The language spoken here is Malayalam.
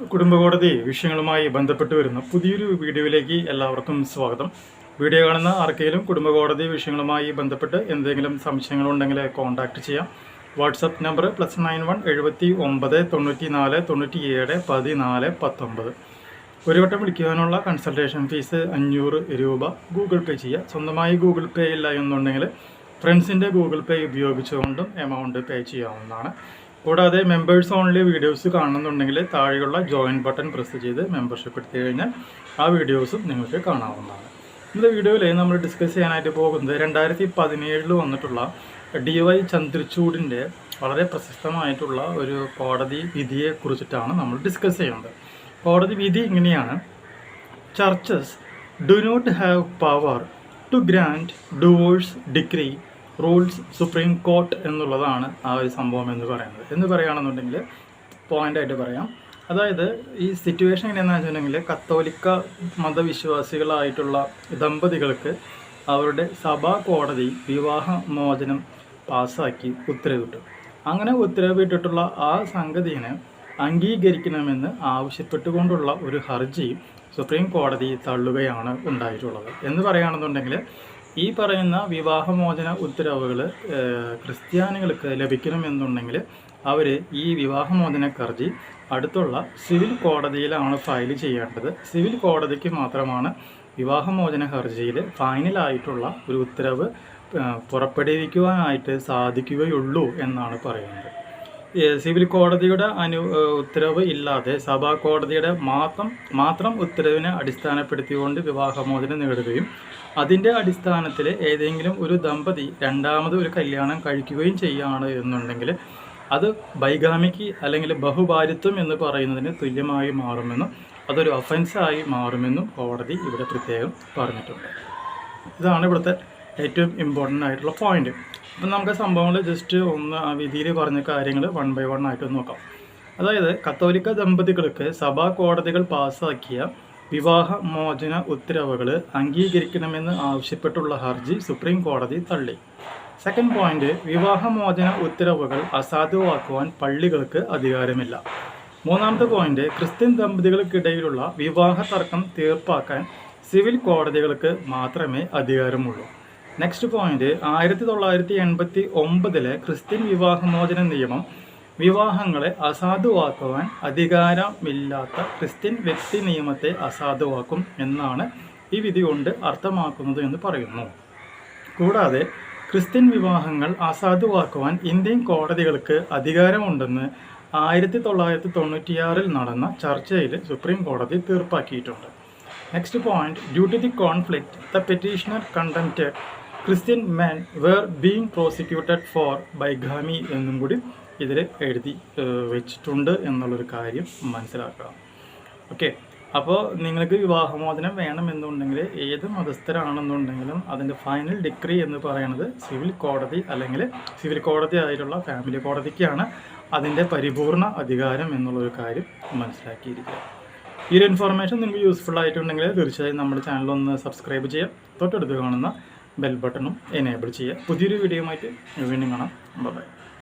കുടുംബകോടതി വിഷയങ്ങളുമായി ബന്ധപ്പെട്ട് വരുന്ന പുതിയൊരു വീഡിയോയിലേക്ക് എല്ലാവർക്കും സ്വാഗതം. വീഡിയോ കാണുന്ന ആർക്കെങ്കിലും കുടുംബകോടതി വിഷയങ്ങളുമായി ബന്ധപ്പെട്ട് എന്തെങ്കിലും സംശയങ്ങളുണ്ടെങ്കിൽ കോൺടാക്ട് ചെയ്യാം. WhatsApp number plus nine one എഴുപത്തി ഒമ്പത് തൊണ്ണൂറ്റി നാല് തൊണ്ണൂറ്റി ഏഴ് പതിനാല് പത്തൊമ്പത്. ഒരു വട്ടം വിളിക്കുവാനുള്ള കൺസൾട്ടേഷൻ ഫീസ് അഞ്ഞൂറ് രൂപ. ഗൂഗിൾ പേ ചെയ്യുക സ്വന്തമായി ഗൂഗിൾ പേ ഇല്ല എന്നുണ്ടെങ്കിൽ ഫ്രണ്ട്സിന്റെ ഗൂഗിൾ പേ ഉപയോഗിച്ചുകൊണ്ടും എമൗണ്ട് പേ ചെയ്യാവുന്നതാണ്. കൂടാതെ മെമ്പേഴ്സ് ഓൺലി വീഡിയോസ് കാണുന്നുണ്ടെങ്കിൽ താഴെയുള്ള ജോയിൻ ബട്ടൺ പ്രസ് ചെയ്ത് മെമ്പർഷിപ്പ് എടുത്തു കഴിഞ്ഞാൽ ആ വീഡിയോസും നിങ്ങൾക്ക് കാണാവുന്നതാണ്. ഇന്നത്തെ വീഡിയോയിൽ നമ്മൾ ഡിസ്കസ് ചെയ്യാനായിട്ട് പോകുന്നത് രണ്ടായിരത്തി പതിനേഴിൽ വന്നിട്ടുള്ള ഡി വൈ ചന്ദ്രചൂഡിന്റെ വളരെ പ്രശസ്തമായിട്ടുള്ള ഒരു കോടതി വിധിയെ കുറിച്ചിട്ടാണ് നമ്മൾ ഡിസ്കസ് ചെയ്യുന്നത്. കോടതി വിധി ഇങ്ങനെയാണ്. Churches do not have power to grant divorce decree rules supreme court എന്നുള്ളതാണ് ആ ഒരു സംഭവം എന്ന് പറയുന്നത്. എന്ന് പറയുകയാണെന്നുണ്ടെങ്കിൽ പോയിന്റായിട്ട് പറയാം. അതായത് ഈ സിറ്റുവേഷൻ എങ്ങനെയാണെന്ന് വെച്ചിട്ടുണ്ടെങ്കിൽ കത്തോലിക്ക മതവിശ്വാസികളായിട്ടുള്ള ദമ്പതികൾക്ക് അവരുടെ സഭാ കോടതി വിവാഹ മോചനം പാസ്സാക്കി ഉത്തരവിട്ടു. അങ്ങനെ ഉത്തരവിട്ടിട്ടുള്ള ആ സംഗതിനെ അംഗീകരിക്കണമെന്ന് ആവശ്യപ്പെട്ടുകൊണ്ടുള്ള ഒരു ഹർജി സുപ്രീം കോടതി തള്ളുകയാണ് ഉണ്ടായിട്ടുള്ളത്. എന്ന് പറയുകയാണെന്നുണ്ടെങ്കിൽ ഈ പറയുന്ന വിവാഹമോചന ഉത്തരവുകൾ ക്രിസ്ത്യാനികൾക്ക് ലഭിക്കണമെന്നുണ്ടെങ്കിൽ അവർ ഈ വിവാഹമോചന കർജി അടുത്തുള്ള സിവിൽ കോടതിയിലാണ് ഫയൽ ചെയ്യേണ്ടത്. സിവിൽ കോടതിക്ക് മാത്രമാണ് വിവാഹമോചന ഹർജിയിൽ ഫൈനലായിട്ടുള്ള ഒരു ഉത്തരവ് പുറപ്പെടുവിക്കുവാനായിട്ട് സാധിക്കുകയുള്ളൂ എന്നാണ് പറയുന്നത്. സിവിൽ കോടതിയുടെ അനു ഉത്തരവ് ഇല്ലാതെ സഭാ കോടതിയുടെ മാത്രം മാത്രം ഉത്തരവിനെ അടിസ്ഥാനപ്പെടുത്തിക്കൊണ്ട് വിവാഹമോചനം നേടുകയും അതിന്റെ അടിസ്ഥാനത്തിൽ ഏതെങ്കിലും ഒരു ദമ്പതി രണ്ടാമത് ഒരു കല്യാണം കഴിക്കുകയും ചെയ്യുകയാണ് എന്നുണ്ടെങ്കിൽ അത് ബൈഗാമിക്ക് അല്ലെങ്കിൽ ബഹുഭാരിത്വം എന്ന് പറയുന്നതിന് തുല്യമായി മാറുമെന്നും അതൊരു ഒഫൻസായി മാറുമെന്നും കോടതി ഇവിടെ പ്രത്യേകം പറഞ്ഞിട്ടുണ്ട്. ഇതാണ് ഇവിടുത്തെ ഏറ്റവും ഇമ്പോർട്ടന്റ് ആയിട്ടുള്ള പോയിന്റ് അപ്പം നമുക്ക് സംഭവങ്ങൾ ജസ്റ്റ് ഒന്ന് ആ വിധിയിൽ പറഞ്ഞ കാര്യങ്ങൾ വൺ ബൈ വൺ ആയിട്ട് നോക്കാം. അതായത് കത്തോലിക്ക ദമ്പതികൾക്ക് സഭാ കോടതികൾ പാസ്സാക്കിയ വിവാഹ മോചന ഉത്തരവുകൾ അംഗീകരിക്കണമെന്ന് ആവശ്യപ്പെട്ടുള്ള ഹർജി സുപ്രീം കോടതി തള്ളി. സെക്കൻഡ് പോയിന്റ് വിവാഹമോചന ഉത്തരവുകൾ അസാധുവാക്കുവാൻ പള്ളികൾക്ക് അധികാരമില്ല. മൂന്നാമത്തെ പോയിന്റ് ക്രിസ്ത്യൻ ദമ്പതികൾക്കിടയിലുള്ള വിവാഹ തർക്കം തീർപ്പാക്കാൻ സിവിൽ കോടതികൾക്ക് മാത്രമേ അധികാരമുള്ളൂ. നെക്സ്റ്റ് പോയിന്റ് ആയിരത്തി തൊള്ളായിരത്തി എൺപത്തി ഒമ്പതിലെ ക്രിസ്ത്യൻ വിവാഹമോചന നിയമം വിവാഹങ്ങളെ അസാധുവാക്കുവാൻ അധികാരമില്ലാത്ത ക്രിസ്ത്യൻ വ്യക്തി നിയമത്തെ അസാധുവാക്കും എന്നാണ് ഈ വിധി കൊണ്ട് അർത്ഥമാക്കുന്നത് എന്ന് പറയുന്നു. കൂടാതെ ക്രിസ്ത്യൻ വിവാഹങ്ങൾ അസാധുവാക്കുവാൻ ഇന്ത്യൻ കോടതികൾക്ക് അധികാരമുണ്ടെന്ന് ആയിരത്തി തൊള്ളായിരത്തി തൊണ്ണൂറ്റിയാറിൽ നടന്ന ചർച്ചയിൽ സുപ്രീം കോടതി തീർപ്പാക്കിയിട്ടുണ്ട്. Next point due to the conflict the petitioner contempted Christian man were being prosecuted for bigamy എന്നും കൂടി ഇതിൽ എഴുതി വെച്ചിട്ടുണ്ട് എന്നുള്ളൊരു കാര്യം മനസ്സിലാക്കുക ഓക്കെ അപ്പോൾ നിങ്ങൾക്ക് വിവാഹമോചനം വേണമെന്നുണ്ടെങ്കിൽ ഏത് മതസ്ഥരാണെന്നുണ്ടെങ്കിലും അതിന്റെ ഫൈനൽ ഡിഗ്രി എന്ന് പറയുന്നത് സിവിൽ കോടതി അല്ലെങ്കിൽ സിവിൽ കോടതി ആയിട്ടുള്ള ഫാമിലി കോടതിക്കാണ് അതിന്റെ പരിപൂർണ അധികാരം എന്നുള്ളൊരു കാര്യം മനസ്സിലാക്കിയിരിക്കുക. ഈ ഒരു ഇൻഫർമേഷൻ നിങ്ങൾക്ക് യൂസ്ഫുൾ ആയിട്ടുണ്ടെങ്കിൽ തീർച്ചയായും നമ്മുടെ ചാനൽ ഒന്ന് സബ്സ്ക്രൈബ് ചെയ്യാം തൊട്ടടുത്ത് കാണുന്ന ബെൽ ബട്ടണും എനേബിൾ ചെയ്യുക. പുതിയൊരു വീഡിയോ ആയിട്ട് വീണ്ടും കാണാം. ബൈ